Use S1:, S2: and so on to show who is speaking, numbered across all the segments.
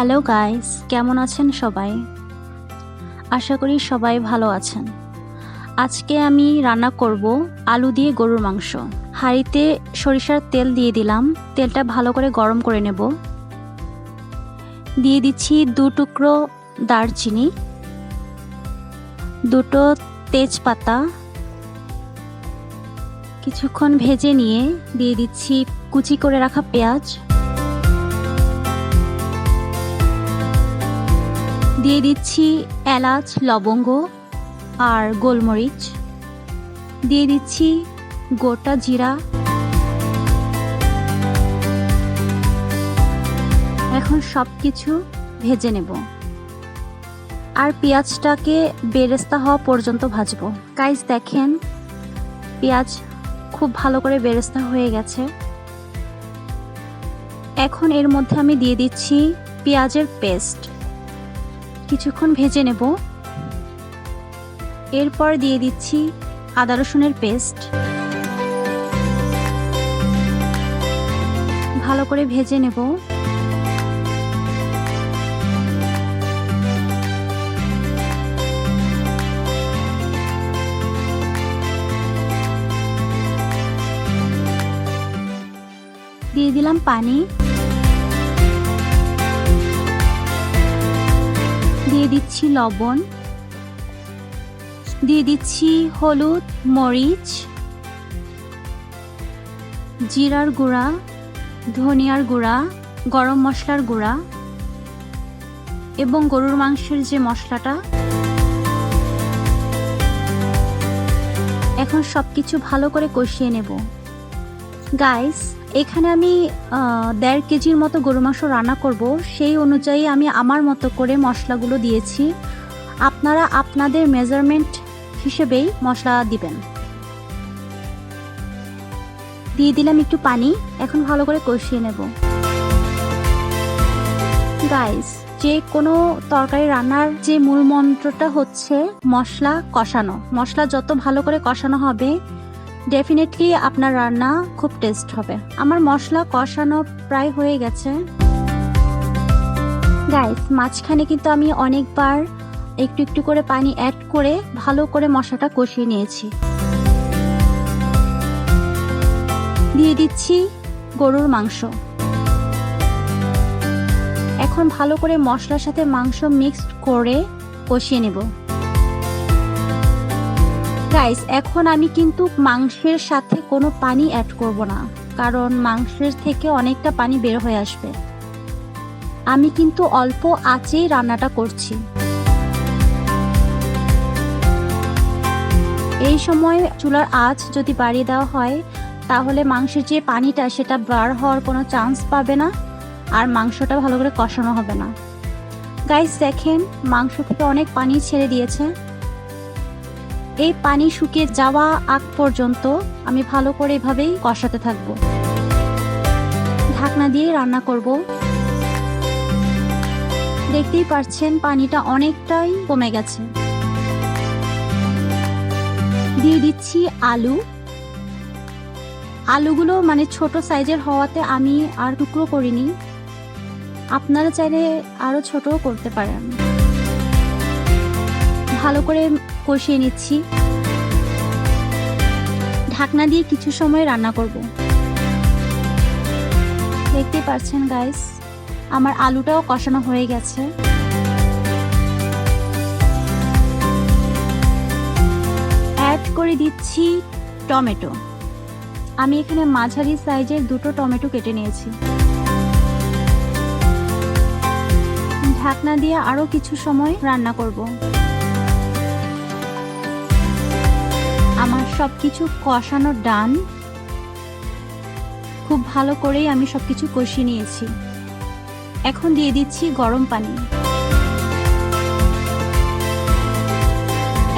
S1: Hello guys, কেমন আছেন সবাই? আশা করি সবাই ভালো আছেন। আজকে আমি রান্না করব আলু দিয়ে গরুর মাংস। হাঁড়িতে সরিষার তেল দিয়ে দিলাম, তেলটা ভালো করে গরম করে নেব। দিয়ে দিচ্ছি দু টুকরো দারচিনি, দুটো তেজপাতা, কিছুক্ষণ ভেজে নিয়ে দিয়ে দিচ্ছি কুচি করে রাখা পেঁয়াজ। দিয়ে দিচ্ছি এলাচ, লবঙ্গ আর গোলমরিচ। দিয়ে দিচ্ছি গোটা জিরা। এখন সব কিছু ভেজে নেব। আর পেঁয়াজটাকে বেরেস্তা হওয়া পর্যন্ত ভাজবো। গাইস দেখেন, পেঁয়াজ খুব ভালো করে বেরেস্তা হয়ে গেছে। এখন এর মধ্যে আমি দিয়ে দিচ্ছি পেঁয়াজের পেস্ট। কিছুক্ষণ ভেজে নেব। এরপর দিয়ে দিচ্ছি আদা রসুনের পেস্ট। ভালো করে ভেজে নেব। দিয়ে দিলাম পানি। দিচ্ছি লবণ, দিয়ে দিচ্ছি হলুদ, মরিচ, জিরার গুঁড়া, ধনিয়ার গুঁড়া, গরম মশলার গুঁড়া এবং গরুর মাংসের যে মশলাটা। এখন সব কিছু ভালো করে কষিয়ে নেব। গাইস এখানে আমি দেড় কেজির মতো গরু মাংস রান্না করব। সেই অনুযায়ী আমি আমার মতো করে মশলাগুলো দিয়েছি। আপনারা আপনাদের মেজারমেন্ট হিসেবেই মশলা দিবেন। দিয়ে দিলাম একটু পানি। এখন ভালো করে কষিয়ে নেব। গাইস যে কোনো তরকারি রান্নার যে মূল মন্ত্রটা হচ্ছে মশলা কষানো। মশলা যত ভালো করে কষানো হবে ডেফিনেটলি আপনার রান্না খুব টেস্ট হবে। আমার মশলা কষানো প্রায় হয়ে গেছে। গাইস মাঝখানে কিন্তু আমি অনেকবার একটু একটু করে পানি অ্যাড করে ভালো করে মশলাটা কষিয়ে নিয়েছি। দিয়ে দিচ্ছি গরুর মাংস। এখন ভালো করে মশলার সাথে মাংস মিক্সড করে কষিয়ে নেব। গাইস এখন আমি কিন্তু মাংসের সাথে কোনো পানি অ্যাড করব না, কারণ মাংসের থেকে অনেকটা পানি বের হয়ে আসবে। আমি কিন্তু অল্প আঁচেই রান্নাটা করছি। এই সময় চুলার আঁচ যদি বাড়িয়ে দেওয়া হয়, তাহলে মাংসের যে পানিটা, সেটা বার হওয়ার কোনো চান্স পাবে না, আর মাংসটা ভালো করে কষানো হবে না। গাইস দেখেন, মাংস থেকে অনেক পানি ছেড়ে দিয়েছে। এই পানি শুকিয়ে যাওয়া আগ পর্যন্ত আমি ভালো করে এভাবেই কষাতে থাকব। ঢাকনা দিয়ে রান্না করব। দেখতেই পাচ্ছেন পানিটা অনেকটাই কমে গেছে। দিয়ে দিচ্ছি আলু। আলুগুলো মানে ছোট সাইজের হওয়াতে আমি আর টুকরো করিনি। আপনারা চাইলে আরও ছোটও করতে পারেন। ভালো করে কষিয়ে নিচ্ছি। ঢাকনা দিয়ে কিছু সময় রান্না করব। দেখতে পাচ্ছেন গাইস আমার আলুটাও কষানো হয়ে গেছে। অ্যাড করে দিচ্ছি টমেটো। আমি এখানে মাঝারি সাইজের দুটো টমেটো কেটে নিয়েছি। ঢাকনা দিয়ে আরও কিছু সময় রান্না করব। আমার সব কিছু কষানো ডান। খুব ভালো করেই আমি সব কিছু কষিয়ে নিয়েছি। এখন দিয়ে দিচ্ছি গরম পানি।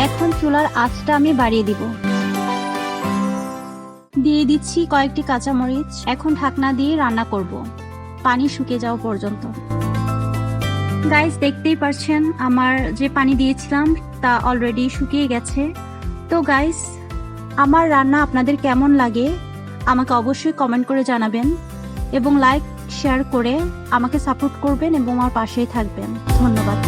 S1: এখন চুলার আঁচটা আমি বাড়িয়ে দিব। দিয়ে দিচ্ছি কয়েকটি কাঁচামরিচ। এখন ঢাকনা দিয়ে রান্না করব। পানি শুকিয়ে যাওয়া পর্যন্ত। গাইস দেখতেই পারছেন, আমার যে পানি দিয়েছিলাম তা অলরেডি শুকিয়ে গেছে। তো গাইস আমার রান্না আপনাদের কেমন লাগে, আমাকে অবশ্যই কমেন্ট করে জানাবেন এবং লাইক শেয়ার করে আমাকে সাপোর্ট করবেন এবং আমার পাশেই থাকবেন। ধন্যবাদ।